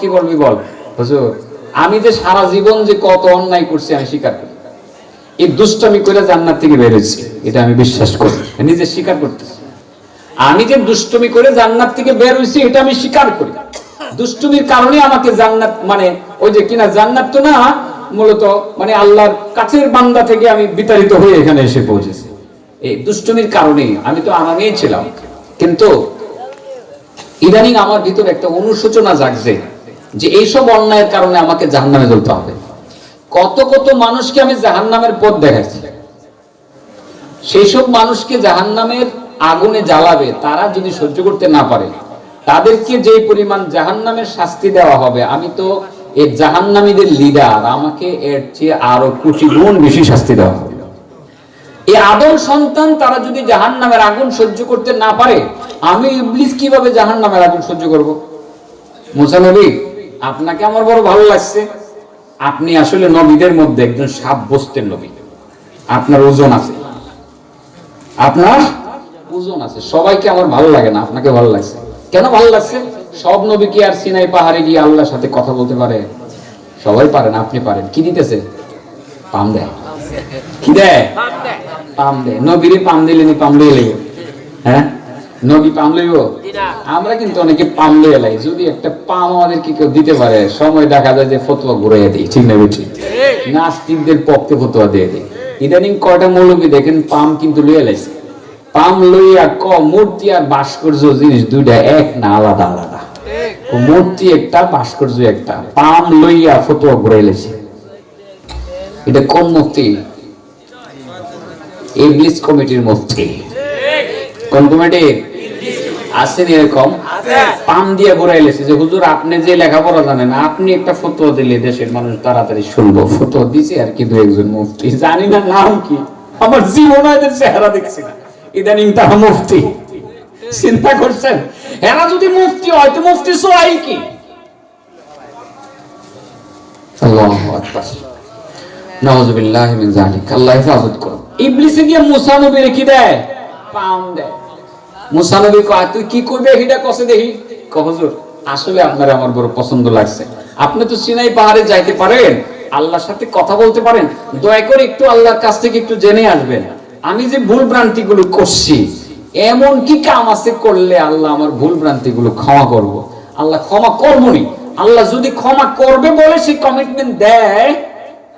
কি বলবি বল? হুজুর। আমি যে সারা জীবন যে কত অন্যায় করছি আমি স্বীকার করি। এই দুষ্টমি করে জান্নাত থেকে বেরোচ্ছি এটা আমি বিশ্বাস করি। নিজে স্বীকার করতেছি। আমি যে দুষ্টমি করে জান্নাত থেকে বের হইছি এটা আমি স্বীকার করি। দুষ্টমির কারণে আমাকে জান্নাত মানে ওই যে কিনা জান্নাত তো না মূলত মানে আল্লাহর কাছের বান্দা থেকে আমি বিতাড়িত হয়ে এখানে এসে পৌঁছেছি। এই দুষ্টমির কারণে আমি তো আরামেই ছিলাম। কিন্তু ইদানিং আমার ভিতরে একটা অনুশোচনা জাগছে। যে এইসব অন্যায়ের কারণে আমাকে জাহান্নামে জ্বলতে হবে। কত কত মানুষকে আমি জাহান্নামের পথ দেখাচ্ছি। সেই সব মানুষকে জাহান্নামের আগুনে জ্বালাবে, তারা যদি সহ্য করতে না পারে, তাদেরকে যে পরিমাণ জাহান্নামের শাস্তি দেওয়া হবে, আমি তো এই জাহান্নামীদের লিডার আমাকে এর চেয়ে আরও কোটি গুণ বেশি শাস্তি দেওয়া হবে। এই আদম সন্তান, তারা যদি জাহান্নামের আগুন সহ্য করতে না পারে, আমি ইবলিস কীভাবে জাহান্নামের আগুন সহ্য করব? মুসা নবী আপনাকে আমার বড় ভালো লাগছে। আপনি আসলে নবীদের মধ্যে একজন সাপ বসতেন নবী। আপনার ওজন আছে। আপনার ওজন আছে। সবাইকে আমার ভালো লাগে না আপনাকে ভালো লাগছে। কেন ভালো লাগছে? সব নবী কি আর সিনাই পাহাড়ে গিয়ে আল্লাহর সাথে কথা বলতে পারে? সবাই পারেন আপনি পারেন। কি দিতেছে? পাম দেয়। কি দেয়? পাম দেয়। নবীরে পাম দিলে নি পাম লইব হ্যাঁ? নবী পাম লইব? আমরা কিন্তু অনেকে পাম লইয়ে লাই। যদি একটা পাম আমাদেরকে কেউ দিতে পারে সময় দেখা যায় যে ফতোয়া ঘুরাইয়া দিই ঠিক না বুঝি নাস্তিকদের পক্ষে ফতোয়া দিয়ে দিই ইদানিং কয়টা মৌলবী দেখেন পাম কিন্তু লইয়া লাইছে। পাম লইয়া ক মূর্তি আর ভাস্কর্য জিনিস দুইটা এক না আলাদা আলাদা। মূর্তি একটা ভাস্কর্য একটা। পাম লইয়া ফতোয়া ঘুরাই লাইছে। এটা কোন মুক্তি ইবলিস কমিটির মুফতি কোন কমিটি? আছেন এরকম? পাম দিয়ে ঘুরাইলেছে যে হুজুর আপনি যে লেখাপড়া জানেন আপনি একটা ফতোয়া দিলে দেশের মানুষ তাড়াতাড়ি শুনব। ফতোয়া দিছে আর কি দু একজন মুফতি। জানি না নাম কি। আমার জীবন এদের চেহারা দেখছি না। ইদানিং তারা মুফতি। চিন্তা করছেন? এরা যদি মুফতি হয় তো মুফতি সোয়াই কি? আল্লাহু আকবার। নাউজুবিল্লাহি মিন যালিক। আল্লাহ হেফাজত করো ইবলিসে গিয়ে মুসা নবীর কি দেয়? আপনি তো সিনাই পাহাড়ে যাইতে পারেন, আল্লাহর সাথে কথা বলতে পারেন, দয়া করে একটু আল্লাহর কাছ থেকে একটু জেনে আসবেন। আমি যে ভুল ভ্রান্তি গুলো করছি, এমন কি কাম আছে করলে আল্লাহ আমার ভুল ভ্রান্তি গুলো ক্ষমা করব? আল্লাহ ক্ষমা করবনি। আল্লাহ যদি ক্ষমা করবে বলে সে কমিটমেন্ট দেয়,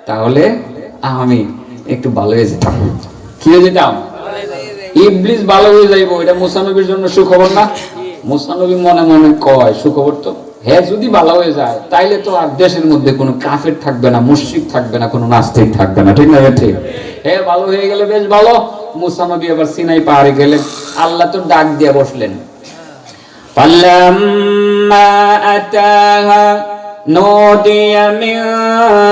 তাহলে আমি একটু ভালো হয়ে যেতাম। কি হয়ে যেতাম? ইবলিস ভালো হয়ে যাইব এটা মুসানবীর জন্য সুখবর না? মুসানবী মনে মনে কয় সুখবর তো? হ্যাঁ যদি ভালো হয়ে যায় তাইলে তো আর দেশের মধ্যে কোনো কাফের থাকবে না মুসিদ থাকবে না কোনো নাস্তিক থাকবে না ঠিক না ঠিক? হ্যাঁ ভালো হয়ে গেলে বেশ ভালো। মুসানবী আবার সিনাই পাহাড়ে গেলে আল্লাহ তো ডাক দিয়ে বসলেন। পাল্লাম্মা আতাহা نودي من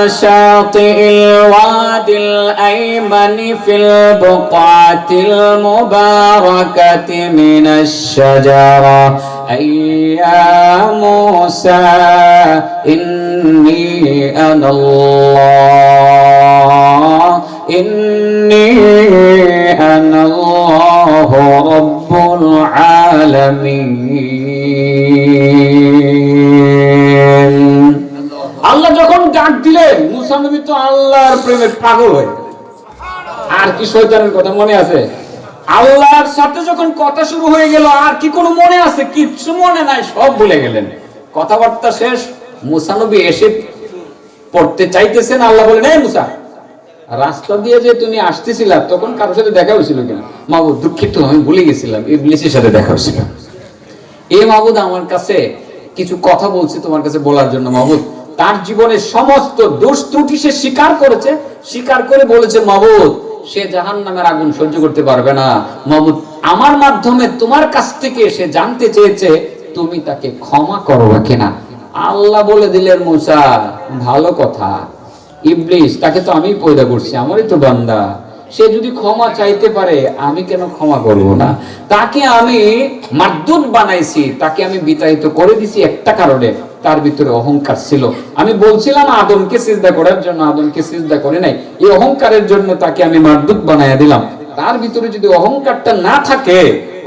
شاطئ الوادي الأيمن في البقعة المباركة من الشجرة. أي يا موسى إني أنا الله إني أنا الله رب العالمين. আল্লাহ যখন ডাক দিলেন মুসা নবী তো আল্লাহর প্রেমে পাগল হয়ে। আর কি শয়তানের কথা মনে আছে? আল্লাহর সাথে যখন কথা শুরু হয়ে গেল, আর কি কোনো মনে আছে? কিচ্ছু মনে নাই, সব ভুলে গেলেন। কথাবার্তা শেষ, মুসা নবী এসে পড়তে চাইতেছেন, আল্লাহ বলেন, এই মুসা, রাস্তা দিয়ে যে তুমি আসতেছিলা, তখন কারোর সাথে দেখা হয়েছিল কিনা? মাবুদ দুঃখিত, আমি ভুলে গেছিলাম, ইবলিসের সাথে দেখা হয়েছিল। এই মাবুদ আমার কাছে কিছু কথা বলছে তোমার কাছে বলার জন্য মাহবুদ তার জীবনের সমস্ত দোষ ত্রুটি সে স্বীকার করেছে, স্বীকার করে বলেছে মাহবুদ সে জাহান নামের আগুন সহ্য করতে পারবে না। মাহবুদ আমার মাধ্যমে তোমার কাছ থেকে সে জানতে চেয়েছে, তুমি তাকে ক্ষমা করবে কিনা? আল্লাহ বলে দিলেন, মুসা, ভালো কথা। ইবলিস, তাকে তো আমি পয়দা করছি, আমারই তো বান্দা। সে যদি ক্ষমা চাইতে পারে, আমি কেন ক্ষমা করব না? তাকে আমি মাদ্দুদ বানাইছি, তাকে আমি বিতাড়িত করে দিছি একটা কারণে, তার ভিতরে অহংকার ছিল। আমি বলছিলাম আদমকে সিজদা করার জন্য, আদমকে সিজদা করে নাই। এই অহংকারের জন্য তাকে আমি মাদ্দুদ বানাইয়া দিলাম। তার ভিতরে যদি অহংকারটা না থাকে,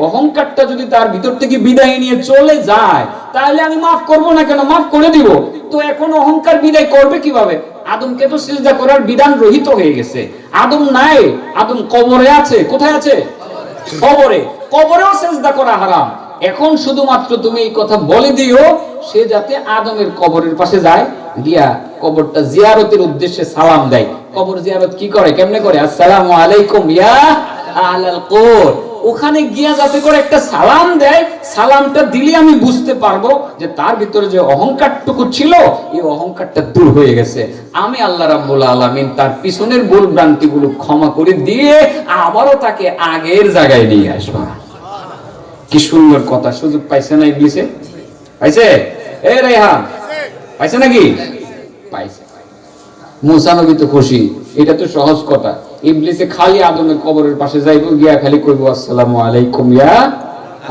অহংকারটা যদি তার ভিতর থেকে বিদায় নিয়ে চলে যায়, তাহলে আমি মাফ করব না কেন? মাফ করে দিব। তো এখন অহংকার বিদায় করবে কীভাবে? আদমকে তো সিজদা করার বিধান রহিত হয়ে গেছে। আদম নাই, আদম কবরে আছে, কোথায় আছে? কবরে। কবরেও সেজদা করা হারাম। এখন শুধুমাত্র তুমি এই কথা বলে দিও, সে যাতে আদমের কবরের পাশে যায়, গিয়া কবরটা জিয়ারতের উদ্দেশ্যে সালাম দেয়। কবর জিয়ারত কি করে? কেমনে করে? আসসালামু আলাইকুম ইয়া আহলাল কবর ওখানে গিয়া যাতে করে একটা সালাম দেয়, সালামটা দিলে আমি বুঝতে পারব যে তার ভিতরে যে অহংকারটুকু ছিল, এই অহংকারটা দূর হয়ে গেছে। আমি আল্লাহ রাব্বুল আলামিন তার পিছনের ভুল ভ্রান্তিগুলো ক্ষমা করে দিয়ে আবারও তাকে আগের জায়গায় নিয়ে আসব। কি সুন্দর কথা, সুযোগ পাইছে না ইবলিসে? পাইছে? এ রেহান, পাইছে নাকি? পাইছে। মুসানবী তো খুশি। এটা তো সহজ কথা। ইবলিসে খালি আদমের কবরের পাশে যাইব গিয়া খালি কইব আসসালামু আলাইকুম ইয়া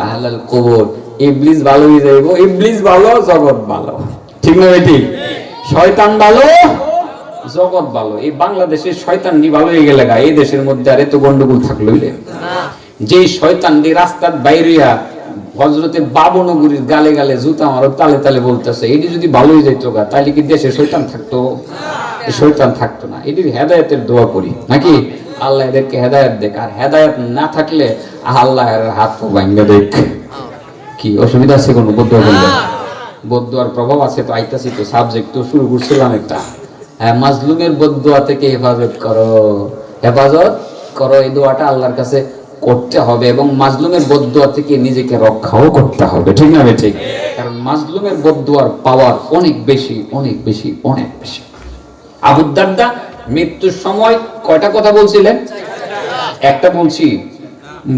আহলাল কবর। ইবলিস ভালো হয়ে যাইব ইবলিস ভালো জগৎ ভালো। ঠিক না ঠিক শয়তান ভালো জগৎ ভালো। এই বাংলাদেশের শয়তান নি ভালো হয়ে গেলে গা, এই দেশের মধ্যে আর এত গন্ডগোল থাকল যে শয়তান দিয়ে রাস্তার বাইরিয়া হজরতে বাবনগুরির গালে গালে জুতা মারো তালে তালে বলতেছে এটি যদি ভালোই যেত গা তাহলে কি দেশে শৈতান থাকতো? শৈতান থাকতো না। এটির হেদায়তের দোয়া করি নাকি? আল্লাহ এদেরকে হেদায়ত দেখ আর হেদায়েত না থাকলে আল্লাহ এর হাত ভাঙ্গা দেখ। কি অসুবিধা আছে কোনো বদ্ধ বলবে বদুয়ার প্রভাব আছে তো আইতাছি তো সাবজেক্ট তো শুরু করছিলাম একটা। হ্যাঁ মাজলুমের বদুয়া থেকে হেফাজত করো। হেফাজত করো এই দোয়াটা আল্লাহর কাছে করতে হবে এবং মাজলুমের বদুয়া থেকে নিজেকে রক্ষাও করতে হবে। ঠিক না ঠিক। কারণ মাজলুমের বদুয়ার পাওয়ার অনেক বেশি অনেক বেশি অনেক বেশি। আবুদ্দারদা দারদা, মৃত্যুর সময় কয়টা কথা বলছিলেন? একটা বলছি,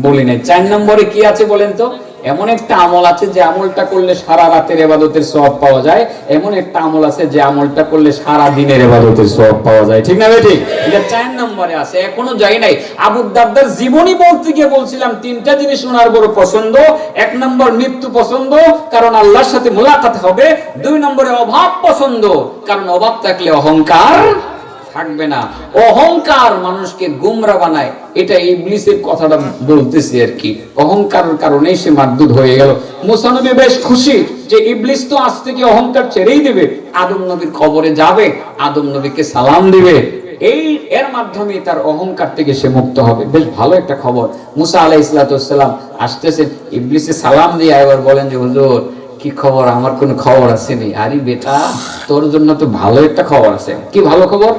বলি নাই। চার নম্বরে কি আছে বলেন তো? এমন একটা আমল আছে যে আমলটা করলে সারা রাতের এবাদতের সব পাওয়া যায়। এমন একটা আমল আছে যে আমলটা করলে সারা দিনের এবাদতের সব পাওয়া যায়। ঠিক না ঠিক? এটা চার নম্বরে আছে, এখনও যাই নাই। আবু দারদার জীবনী বলতে গিয়ে বলছিলাম, তিনটা জিনিস ওনার বড় পছন্দ। এক নম্বর, মৃত্যু পছন্দ, কারণ আল্লাহর সাথে মোলাকাত হবে। দুই নম্বরে, অভাব পছন্দ, কারণ অভাব থাকলে অহংকার থাকবে না। অহংকার মানুষকে গুমরা বানায়। এটা ইবলিসের কথাটা বলতেছি আর কি। অহংকারের কারণে সে মারদুদ হয়ে গেল। মুসানবী বেশ খুশি যে ইবলিস তো আজ থেকে অহংকার ছেড়েই দেবে। আদম নবীর খবরে যাবে, আদম নবীকে সালাম দিবে। এই, এর মাধ্যমে তার অহংকার থেকে সে মুক্ত হবে। বেশ ভালো একটা খবর। মুসা আলাহ ইসলাতাম আসতেছেন, ইবলিসে সালাম দিয়ে এবার বলেন যে, হুজুর, কি খবর? আমার কোনো খবর আসেনি। আরে বেটা, তোর জন্য তো ভালো একটা খবর আছে। কি ভালো খবর?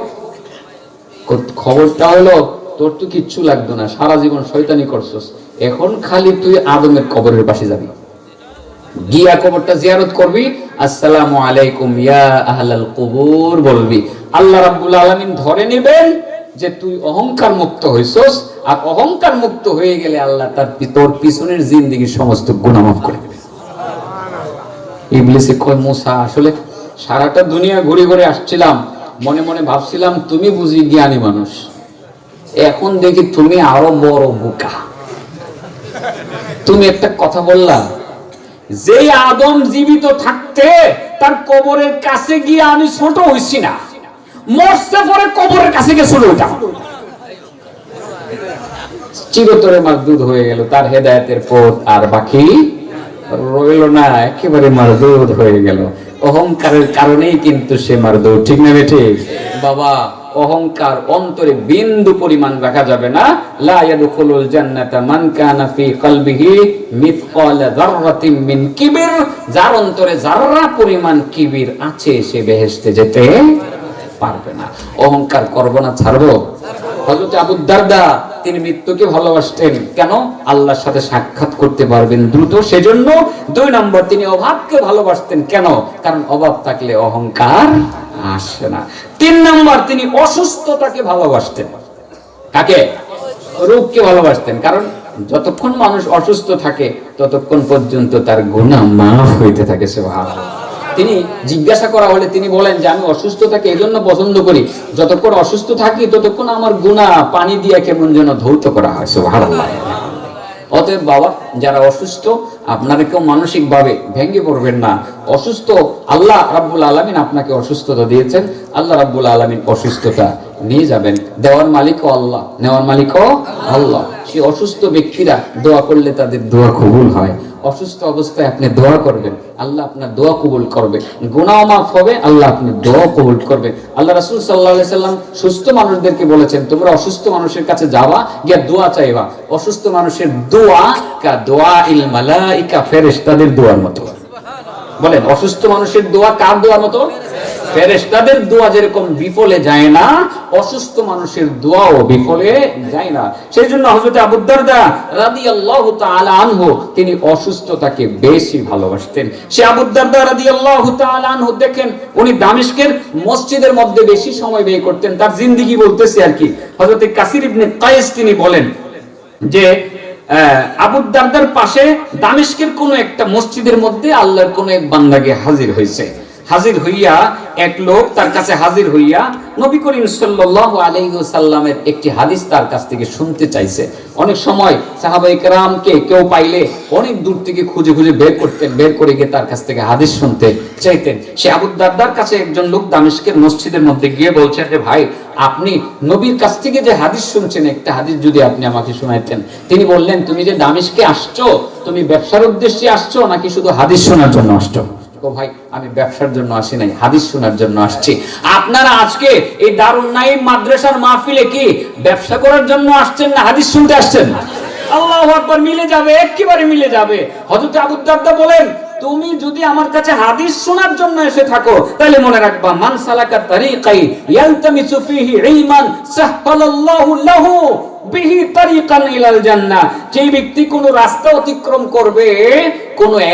খবরটা হলো, তোর তো কিচ্ছু লাগতো না, সারা জীবন শয়তানি করছস। এখন খালি তুই আদমের কবরের পাশে যাবি। গিয়া কবরটা জিয়ারত করবি, আসসালামু আলাইকুম, ইয়া আহলাল কুবুর বলবি। আল্লাহ রাব্বুল আলামিন ধরে নেবেন যে তুই অহংকার মুক্ত হইছস, আর অহংকার মুক্ত হয়ে গেলে আল্লাহ তার তোর পিছনের জিন্দেগির সমস্ত গুনাহ মাফ করে দেবে। ইবলিসে কয়, মুসা, আসলে সারাটা দুনিয়া ঘুরে ঘুরে আসছিলাম মনে মনে ভাবছিলাম, তুমি বুঝি জ্ঞানী মানুষ। এখন দেখি তুমি আরও বড় বোকা। তুমি একটা কথা বললা যে আদম জীবিত থাকতে তার কবরের কাছে গিয়ে আমি ছোট হইছি না, মরছে পরে কবরের কাছে গিয়ে ছোট হইতাম চিরতরে মারদুদ হয়ে গেল, তার হেদায়েতের পথ আর বাকি রইল না, একেবারে মারদুদ হয়ে গেল। অহংকারের কারণেই কিন্তু সে মারদুদ ঠিক না বেঠে? বাবা, অহংকার অন্তরে বিন্দু পরিমাণ রাখা যাবে না। লা ইয়াদখুলুল জান্নাতা মান কানা ফি কলবিহি মিথকাল যাররাতিন মিন কিবির। যার অন্তরে যাররা পরিমাণ কিবির আছে, সে বেহেশতে যেতে পারবে না। অহংকার করব না, ছাড়বো? হযরত আবু দারদা, তিনি মৃত্যুকে ভালোবাসতেন। কেন? আল্লাহর সাথে সাক্ষাৎ করতে পারবেন দ্রুত। সেজন্য দুই নম্বর, তিনি অভাবকে ভালোবাসতেন। কেন? কারণ অভাব থাকলে অহংকার আসে না। তিন নম্বর, তিনি অসুস্থতাকে ভালোবাসতেন। কাকে? রোগকে ভালোবাসতেন। কারণ যতক্ষণ মানুষ অসুস্থ থাকে, ততক্ষণ পর্যন্ত তার গুনাহ মাফ হইতে থাকে সে তিনি জিজ্ঞাসা করা হলে তিনি বলেন যে, আমি অসুস্থতাকে জন্য পছন্দ করি। যতক্ষণ অসুস্থ থাকি, ততক্ষণ আমার গুণা পানি দিয়ে কেমন যেন ধৌত করা হয়। সুবহানাল্লাহ। অতএব বাবা, যারা অসুস্থ আপনারা কেউ মানসিক ভাবে ভেঙে পড়বেন না। অসুস্থ আল্লাহ রাব্বুল আলমিন আপনাকে অসুস্থতা দিয়েছেন। আল্লাহ রাব্বুল আলমিন অসুস্থতা নিয়ে যাবেন। দেওয়ার মালিকও আল্লাহ। নেওয়ার মালিকও আল্লাহ। সেই অসুস্থ ব্যক্তিরা দোয়া করলে তাদের দোয়া কবুল হয়। অসুস্থ অবস্থায় আপনি দোয়া করবেন। আল্লাহ আপনার দোয়া কবুল করবে। গুনাহ মাফ হবে, আল্লাহ আপনার দোয়া কবুল করবে। আল্লাহ রাসূল আলাইহি সাল্লাম সুস্থ মানুষদেরকে বলেছেন, তোমরা অসুস্থ মানুষের কাছে যাওয়া গিয়ে দোয়া চাইবা। অসুস্থ মানুষের দোয়া কা দোয়া ইল মালাইকা, ফেরেশতাদের দোয়ার মতো। বলেন, অসুস্থ মানুষের দোয়া কার দোয়ার মতো? ফেরেশতাদের দোয়া যেরকম বিফলে যায় না অসুস্থ মানুষের দোয়াও বিফলে যায় না। সেই জন্য হযরত আবু দারদা রাদিয়াল্লাহু তাআলা আনহু তিনি অসুস্থতাকে বেশি ভালোবাসতেন। সে আবু দারদা রাদিয়াল্লাহু তাআলা আনহু দেখেন উনি দামেস্কের মসজিদের মধ্যে বেশি সময় ব্যয় করতেন। তার জিন্দেগি বলতেছে আর কি। হযরত কাসির ইবনে কায়েস তিনি বলেন যে আহ, আবু দারদার পাশে দামেস্কের কোন একটা মসজিদের মধ্যে আল্লাহর কোন এক বান্দাকে হাজির হয়েছে। হাজির হইয়া এক লোক তার কাছে হাজির হইয়া নবী করিম সাল্লাল্লাহু আলাইহি ওয়াসাল্লামের একটি হাদিস তার কাছ থেকে শুনতে চাইছে। অনেক সময় কেরামকে কেউ পাইলে অনেক দূর থেকে খুঁজে খুঁজে বের করতেন, বের করে গিয়ে তার কাছ থেকে হাদিস শুনতে চাইতেন। সে আবু দারদার কাছে একজন লোক দামেস্কের মসজিদের মধ্যে গিয়ে বলছেন যে ভাই, আপনি নবীর কাছ থেকে যে হাদিস শুনছেন, একটা হাদিস যদি আপনি আমাকে শোনাইতেন। তিনি বললেন, তুমি যে দামেশকে আসছো, তুমি ব্যবসার উদ্দেশ্যে আসছো, নাকি শুধু হাদিস শোনার জন্য আসছো? ও ভাই, আমি ব্যবসার জন্য আসি নাই, হাদিস শোনার জন্য আসছি। আপনারা আজকে এই দারুণ নাইম মাদ্রাসার মাহফিলে কি ব্যবসা করার জন্য আসছেন না হাদিস শুনতে আসছেন? আল্লাহ আকবার, মিলে যাবে, একেবারে মিলে যাবে। হযরত আবু দারদা বলেন, তুমি যদি আমার কাছে হাদিস শোনার জন্য এসে থাকো, তাহলে মনে রাখবা, মান সালাকা তারিকাই ইয়ালতামিসু ফিহি ইলমান সাহহালাল্লাহু লাহু। বিহি তারিকান ইলাল জান্নাহ। যে ব্যক্তি কোন রাস্তা অতিক্রম করবে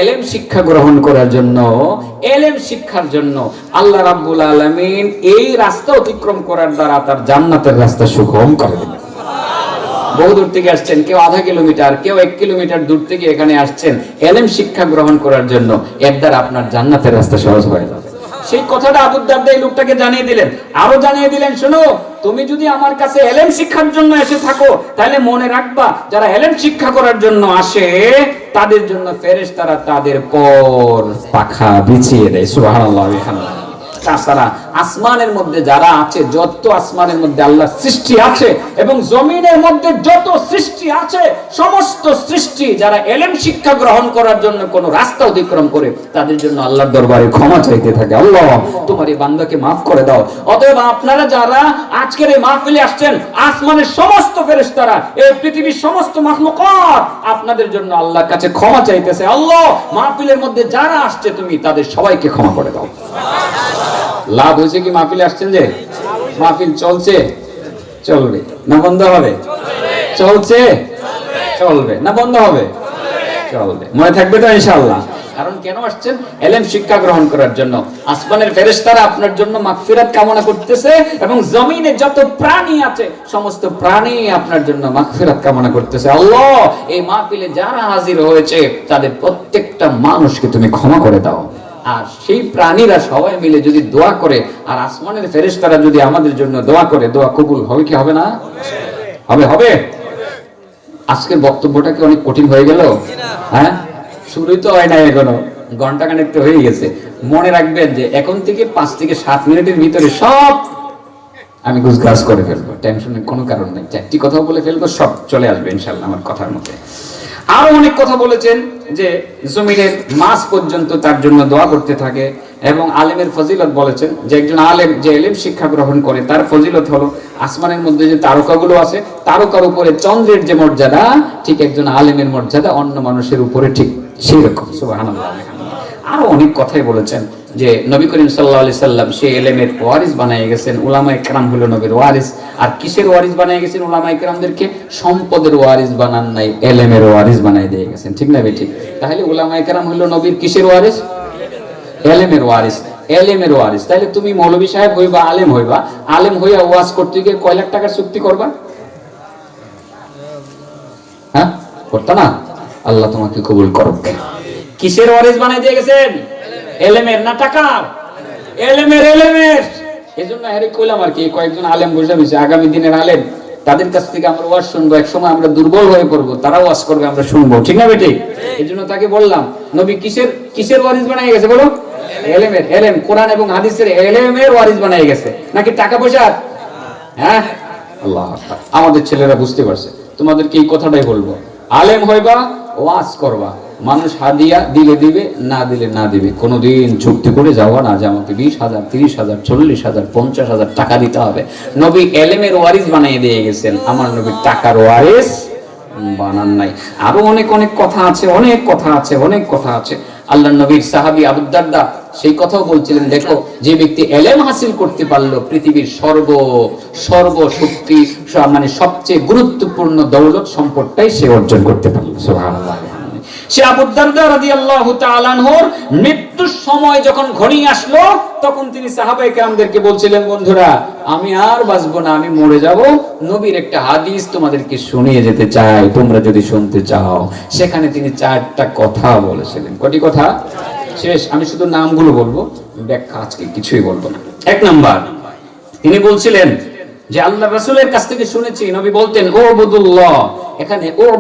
এলেম শিক্ষা গ্রহণ করার জন্য, এলেম শিক্ষার জন্য আল্লাহ এই রাস্তা অতিক্রম করার দ্বারা তার জান্নাতের রাস্তা সুগম করে দেবেন। থেকে আসছেন, কেউ আধা কিলোমিটার, কেউ এক কিলোমিটার দূর থেকে এখানে আসছেন, এলেম শিক্ষা গ্রহণ করার জন্য। এর দ্বারা আপনার জান্নাতের রাস্তা সহজ হয়ে যাবে। সেই কথাটা আবু দারদা এই লোকটাকে জানিয়ে দিলেন। আরও জানিয়ে দিলেন, শোনো, তুমি যদি আমার কাছে এলেম শিক্ষার জন্য এসে থাকো, তাহলে মনে রাখবা, যারা এলেম শিক্ষা করার জন্য আসে, তাদের জন্য ফেরেশতারা তাদের পর পাখা বিছিয়ে দেয়। সুবহানাল্লাহ তাছাড়া আসমানের মধ্যে যারা আছে, যত আসমানের মধ্যে আল্লাহ সৃষ্টি আছে এবং জমিনের মধ্যে যত সৃষ্টি আছে, সমস্ত সৃষ্টি যারা এলেম শিক্ষা গ্রহণ করার জন্য কোন রাস্তা অতিক্রম করে, তাদের জন্য আল্লাহর দরবারে ক্ষমা চাইতে থাকে। আল্লাহ, তোমার এই বান্দাকে মাফ করে দাও। অতএব আপনারা যারা আজকের এই মাহফিলে আসছেন, আসমানের সমস্ত ফেরেশতারা, এই পৃথিবীর সমস্ত মাখলুকাত আপনাদের জন্য আল্লাহর কাছে ক্ষমা চাইতেছে। আল্লাহ, মাহফিলের মধ্যে যারা আসছে তুমি, তাদের সবাইকে ক্ষমা করে দাও। লাভ হয়েছে কি মাহফিলে আসছেন যে? মাহফিল চলছে? চলবে। না বন্ধ হবে? চলছে? চলবে। না বন্ধ হবে? চলবে। মনে থাকবে তো ইনশাআল্লাহ। কারণ কেন আসছেন? এলেম শিক্ষা গ্রহণ করার জন্য। আসমানের ফেরেশতারা আপনার জন্য মাগফিরাত কামনা করতেছে এবং জমিনে যত প্রাণী আছে, সমস্ত প্রাণী আপনার জন্য মাগফিরাত কামনা করতেছে। আল্লাহ, এই মাহফিলে যারা হাজির হয়েছে, তাদের প্রত্যেকটা মানুষকে তুমি ক্ষমা করে দাও। আর সেই প্রাণীরা সবাই মিলে যদি দোয়া করে, আর আসমানের ফেরেশতারা যদি আমাদের জন্য দোয়া করে, দোয়া কবুল হবে কি হবে না? হবে হবে। আজকের বক্তব্যটা কি অনেক কঠিন হয়ে গেল? হ্যাঁ? শুরুই তো হয় নাই এখনও। ঘণ্টা খানেক তো হয়ে গেছে। মনে রাখবেন যে এখন থেকে পাঁচ থেকে সাত মিনিটের ভিতরে সব আমি গুজগাছ করে ফেলব। টেনশনের কোনো কারণ নেই। চারটি কথা বলে ফেলব, সব চলে আসবে ইনশাল্লাহ আমার কথার মধ্যে। আরও অনেক কথা বলেছেন। যে জমিনের মাস পর্যন্ত তার জন্য দোয়া করতে থাকে এবং আলেমের ফজিলত বলেছেন যে একজন আলেম যে এলেম শিক্ষা গ্রহণ করে, তার ফজিলত হলো আসমানের মধ্যে যে তারকাগুলো আছে, তারকার উপরে চন্দ্রের যে মর্যাদা, ঠিক একজন আলেমের মর্যাদা অন্য মানুষের উপরে ঠিক সেই রকম আরও অনেক কথাই বলেছেন। যে নবী করিম সাল্লাহ আলি সাল্লাম সে এলেমের ওয়ারিস বানিয়ে গেছেন উলামা একরাম হলো নবীর ওয়ারিস। আর কিসের ওয়ারিস বানিয়ে গেছেন উলামা একরামদেরকে সম্পদের ওয়ারিস বানান নাই, এলেমের ওয়ারিস বানিয়ে দিয়ে গেছেন। ঠিক না ঠিক? তাহলে উলামা একরাম হলো নবীর কিসের ওয়ারিস? এলেমের ওয়ারিস। এলেমের ওয়ারিস। তাহলে তুমি মৌলবী সাহেব হইবা, আলেম হইবা, আলেম হইয়া ওয়াজ করতে গিয়ে কয় লাখ টাকার চুক্তি করবা? হ্যাঁ? করতা না? আল্লাহ তোমাকে কবুল করুক। কিসের ওয়ারিস বানাই দিয়ে গেছেন? এলেমের না টাকার? এলেমের এলেমের। এই জন্য হ্যারে কইলাম আর কি, কয়েকজন আলেম বসে রয়েছে আগামী দিনের আলেম, তাদের কাছ থেকে আমরা ওয়াজ শুনব এক সময় আমরা দুর্বল হয়ে পড়ব, তারাও ওয়াজ করবে, আমরা শুনব, ঠিক না বেটি? এই জন্য তাকে বললাম, নবী কিসের কিসের ওয়ারিস বানাই গেছে বলো? এলেমের, এলেম, কোরআন এবং হাদিসের এলেমের ওয়ারিস বানিয়ে গেছে। নাকি টাকা পয়সা? হ্যাঁ? আল্লাহ। আমাদের ছেলেরা বুঝতে পারছে। তোমাদেরকে এই কথাটাই বলব। আলেম হইবা, ওয়াজ করবা। মানুষ হাদিয়া দিলে দিবে, না দিলে না দিবে। কোনোদিন চুক্তি করে যাওয়া না যে আমাকে বিশ হাজার, তিরিশ হাজার, চল্লিশ হাজার, পঞ্চাশ হাজার টাকা দিতে হবে। নবী এলেমের ওয়ারিস বানিয়ে দিয়ে গেছেন। আমার নবী টাকার ওয়ারিস বানান নাই। আরও অনেক অনেক কথা আছে, অনেক কথা আছে, অনেক কথা আছে। আল্লাহ নবীর সাহাবী আবু দারদা সেই কথাও বলছিলেন, দেখো, যে ব্যক্তি এলেম হাসিল করতে পারল, পৃথিবীর সর্ব সর্বশক্তি মানে সবচেয়ে গুরুত্বপূর্ণ দৌলত সম্পদটাই সে অর্জন করতে পারল। সুবহানাল্লাহ। মৃত্যুর সময় যখন ঘড়ি আসলো, তখন তিনি বলছিলেন, বন্ধুরা, আমি আর বাঁচবো না, আমি মরে যাব। নবীর একটা হাদিস তোমাদেরকে শুনিয়ে যেতে চাই, তোমরা যদি শুনতে চাও। সেখানে তিনি চারটা কথা বলেছিলেন। কটি কথা? শেষ, আমি শুধু নামগুলো বলব, ব্যাখ্যা আজকে কিছুই বলব না। এক নাম্বার, তিনি বলছিলেন যে, আল্লাহ রাসূলের কাছ থেকে শুনেছি, নবী বলতেন ও বুদুল্লাহ এখানে ও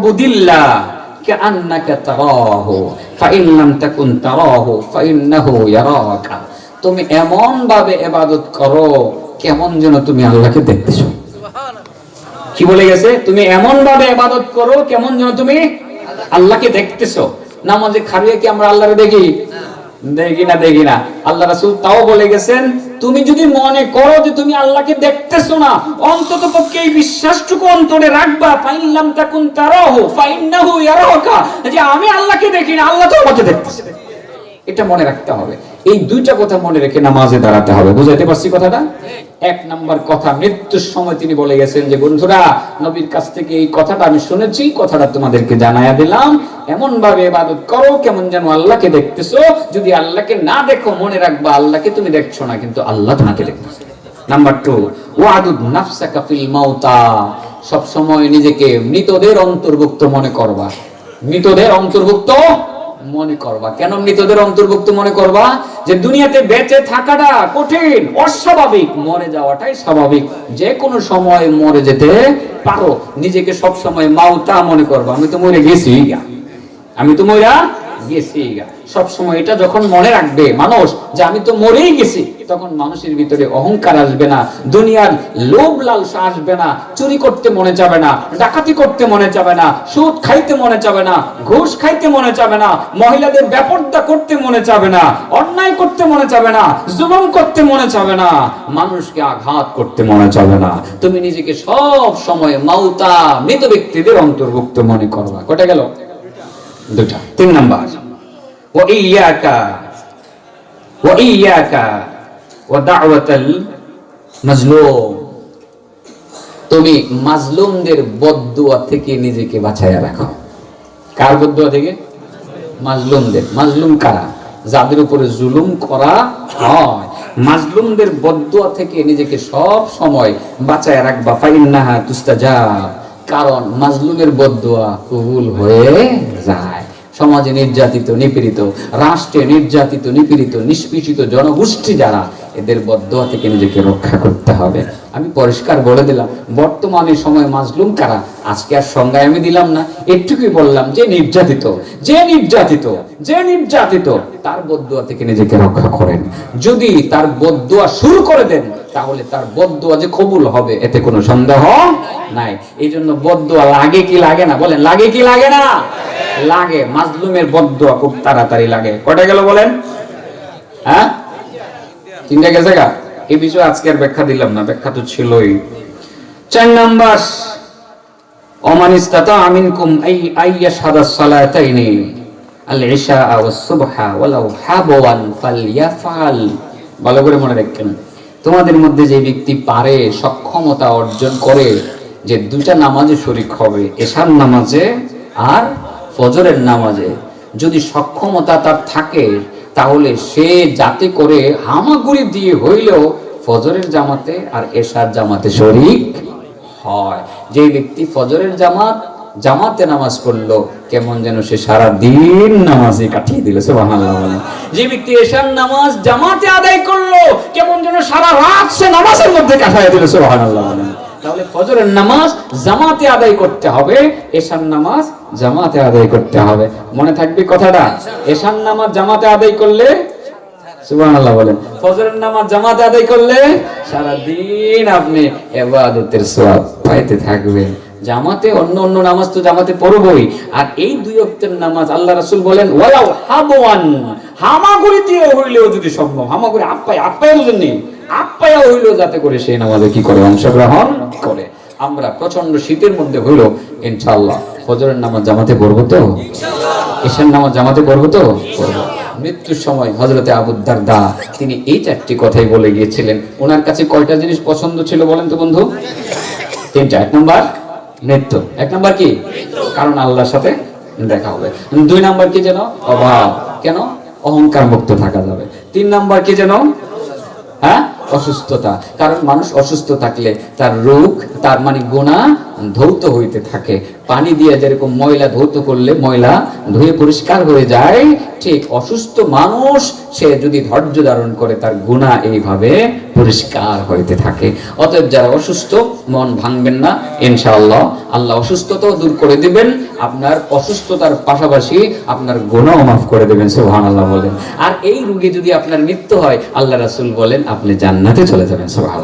কান্নাকা তারাহু ফাইন লাম তাকুন তারাহু ফাইন্নাহু ইয়ারাকা। তুমি এমন ভাবে এবাদত করো কেমন যেন তুমি আল্লাহকে দেখতেছো। কি বলে গেছে? তুমি এমন ভাবে এবাদত করো কেমন যেন তুমি আল্লাহকে দেখতেছো। নামাজে খাড়িয়ে কি আমরা আল্লাহরে দেখি? দেখি না দেখি না। আল্লাহ রাসুল তাও বলে গেছেন, তুমি যদি মনে করো যে তুমি আল্লাহকে দেখতেছো না, অন্তত পক্ষে এই বিশ্বাসটুকু অন্তরে রাখবা। ফাইনলাম তাকুন তারাহু, ফাইন্নাহু ইয়ারাকা যে আমি আল্লাহকে দেখি না, আল্লাহ তো আমাকে দেখতেছে। এটা মনে রাখতে হবে। এই দুইটা কথা মনে রেখে নামাজে দাঁড়াতে হবে। বুঝাইতে পারছি কথাটা? এক নাম্বার কথা মৃত্যুর সময় তিনি বলে গেছেন যে বন্ধুরা নবীর কাছ থেকে এই কথাটা আমি শুনেছি কথাটা তোমাদেরকে জানায়া দিলাম। এমন ভাবে ইবাদত করো কেমন যেন আল্লাহকে দেখতেছো। যদি আল্লাহকে না দেখো মনে রাখবা আল্লাহকে তুমি দেখছ না কিন্তু আল্লাহ তোমাকে দেখতেছে। নাম্বার টু ওয়াদুদ নাফসাকা ফিল মাউতা। সব সময় নিজেকে মৃতদের অন্তর্ভুক্ত মনে করবা। মৃতদের অন্তর্ভুক্ত মনে করবা। কেন মৃতদের অন্তর্ভুক্ত মনে করবা? যে দুনিয়াতে বেঁচে থাকাটা কঠিন, অস্বাভাবিক। মরে যাওয়াটাই স্বাভাবিক। যে কোনো সময় মরে যেতে পারো। নিজেকে সব সময় মাউতা মনে করবা। আমি তো মরে গেছি আমি তো মরা গেছি গা। সব সময় এটা যখন মনে রাখবে মানুষ যে আমি তো মরেই গেছি, তখন মানুষের ভিতরে অহংকার আসবে না, দুনিয়ার লোভ লালসা আসবে না, চুরি করতে মনে যাবে না, ডাকাতি করতে মনে যাবে না, সুদ খাইতে মনে যাবে না, ঘুষ খাইতে মনে যাবে না, মহিলাদের ব্যাপারটা করতে মনে যাবে না, অন্যায় করতে মনে যাবে না, জুলুম করতে মনে যাবে না, মানুষকে আঘাত করতে মনে যাবে না। তুমি নিজেকে সব সময় মাউতা মৃত ব্যক্তিদের অন্তর্ভুক্ত মনে করবা কটা গেল? দুটা তিন নাম্বার ও ইয়াকা ও ইয়াকা ও দাওয়াতাল মাজলুম। তুমি মাজলুমদের বদদুয়া থেকে নিজেকে বাঁচাইয়া রাখো। কার বদদুয়া থেকে? মাজলুমদের। মাজলুম কারা? যাদের উপরে জুলুম করা হয়। মাজলুমদের বদদুয়া থেকে নিজেকে সব সময় বাঁচায় রাখবা। ফাইন্নাহা তুস্তাজাব। কারণ মাজলুমের বদদুয়া কবুল হয়ে যায়। সমাজে নির্যাতিত, নিপীড়িত, রাষ্ট্রে নির্যাতিত, নিপীড়িত, নিষ্পেষিত জনগোষ্ঠী যারা, এদের বদদোয়া থেকে নিজেকে রক্ষা করতে হবে। আমি পরিষ্কার বলে দিলাম, বর্তমানে সময় মাজলুম কারা? আজকে আর সংজ্ঞায় আমি দিলাম না একটুকুই বললাম যে নির্যাতিত যে নির্যাতিত যে নির্যাতিত, তার বদদোয়া থেকে নিজেকে রক্ষা করেন। যদি তার বদদোয়া শুরু করে দেন, তাহলে তার বদদোয়া যে কবুল হবে, এতে কোনো সন্দেহ নাই। এই জন্য বদদোয়া লাগে কি লাগে না? বলেন, লাগে কি লাগে না? লাগে, মাজলুমের বদদোয়া খুব তাড়াতাড়ি লাগে। কটা গেল বলেন? হ্যাঁ? তিনটা গেছে গা? এই বিষয়ে আজকে আর ব্যাখ্যা দিলাম না, ব্যাখ্যা তো ছিলই। চার নাম্বার, অমানিস্তাতা আমিনকুম আই, আইয়া সাদা সালাতাইনি, আল ইশা ওয়াস সুবহা ওয়ালাউ হাবওয়ান ফালইয়াফাল। ভালো করে মনে রাখবেন তোমাদের মধ্যে যে ব্যক্তি পারে, সক্ষমতা অর্জন করে, যে দুইটা নামাজে শরিক হবে, এশার নামাজে আর ফজরের নামাজে যদি সক্ষমতা তার থাকে, তাহলে সে যাতে করে হামাগুড়ি দিয়ে হইলেও ফজরের জামাতে আর এশার জামাতে শরিক হয়। যে ব্যক্তি ফজরের জামাত, জামাতে নামাজ পড়ল, কেমন যেন সে সারা দিন নামাজে কাটিয়ে দিল বলেন যে ব্যক্তি এশার নামাজ জামাতে আদায় করল, কেমন যেন সারা রাত সে নামাজের মধ্যে কাটায় দিল, সুবহানাল্লাহ বলেন তাহলে ফজরের নামাজ জামাতে আদায় করতে হবে, এশার নামাজ জামাতে আদায় করতে হবে। মনে থাকবে কথাটা? এশার নামাজ জামাতে আদায় করলে? সুবহানাল্লাহ আপনি ইবাদতের সওয়াব পাইতে থাকবেন। জামাতে অন্য অন্য নামাজ তো জামাতে পড়বই। আর এই দুই ওয়াক্তের নামাজ আল্লাহ রাসূল বলেন ওয়ালাউ হাবওয়ান হামাগুড়ি দিয়ে হইলেও যদি সম্ভব। হামাগুড়ি আপ্পায় আপ্পায় বুঝেন নি? আপ্পায়া হইলেও যাতে করে সেই নামাজে কি করে? অংশগ্রহণ করে। আমরা প্রচণ্ড শীতের মধ্যে হইল ইনশাআল্লাহ ফজরের নামাজ জামাতে পড়ব তো? ঈশান নামাজ জামাতে পড়ব তো? পড়ব। মৃত্যুর সময় হজরতে আবুদ্দার দা তিনি এই চারটি কথাই বলে গিয়েছিলেন। ওনার কাছে কয়টা জিনিস পছন্দ ছিল বলেন তো বন্ধু? তিনটা। এক নম্বর মৃত্যু এক নম্বর কি? কারণ আল্লাহর সাথে দেখা হবে। দুই নাম্বার কি যেন? অভাব। কেন? অহংকার মুক্ত থাকা যাবে। তিন নাম্বার কি যেন? হ্যাঁ? অসুস্থতা। কারণ মানুষ অসুস্থ থাকলে তার রোগ, তার মানে গোনা ধৌত হইতে থাকে। পানি দিয়ে যেরকম ময়লা ধৌত করলে ময়লা ধুয়ে পরিষ্কার হয়ে যায়, ঠিক অসুস্থ মানুষ সে যদি ধৈর্য ধারণ করে তার গুণা এইভাবে পরিষ্কার হইতে থাকে। অতএব যারা অসুস্থ, মন ভাঙবেন না, ইনশাআল্লাহ। আল্লাহ অসুস্থতাও দূর করে দিবেন, আপনার অসুস্থতার পাশাপাশি আপনার গুণাও মাফ করে দেবেন সুবহান আল্লাহ বলেন। আর এই রোগে যদি আপনার মৃত্যু হয়, আল্লাহ রাসূল বলেন, আপনি জান্নাতে চলে যাবেন সুবহান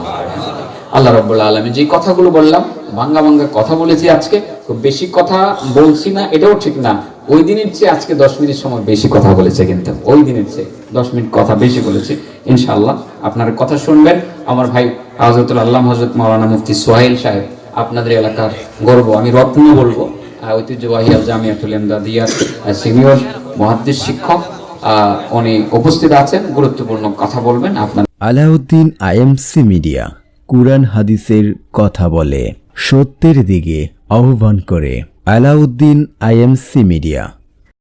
আল্লাহ রাব্বুল আলামিন যে কথাগুলো বললাম, ভাঙ্গা ভাঙ্গা কথা বলেছি আজকে, খুব বেশি কথা বলছি না, এটাও ঠিক না। ওই দিনের চেয়ে আজকে দশ মিনিট সময় বেশি কথা বলেছে কিন্তু, ওই দিনের চেয়ে দশ মিনিট কথা বেশি বলেছে। ইনশাল্লাহ আপনার কথা শুনবেন। আমার ভাই হজরতুল আল্লাহ হজরত মাওলানা মুফতি সোহাইল সাহেব, আপনাদের এলাকার গর্ব, আমি রত্ন বলব। ঐতিহ্যবাহী আল জামিয়াতুল ইমদাদিয়ার সিনিয়র মহাদ্দেশ শিক্ষক উনি উপস্থিত আছেন। গুরুত্বপূর্ণ কথা বলবেন। আপনার আলাউদ্দিন আইএমসি মিডিয়া, কুরআন হাদিসের কথা বলে, সত্যের দিকে আহ্বান করে। Alauddin IMC media.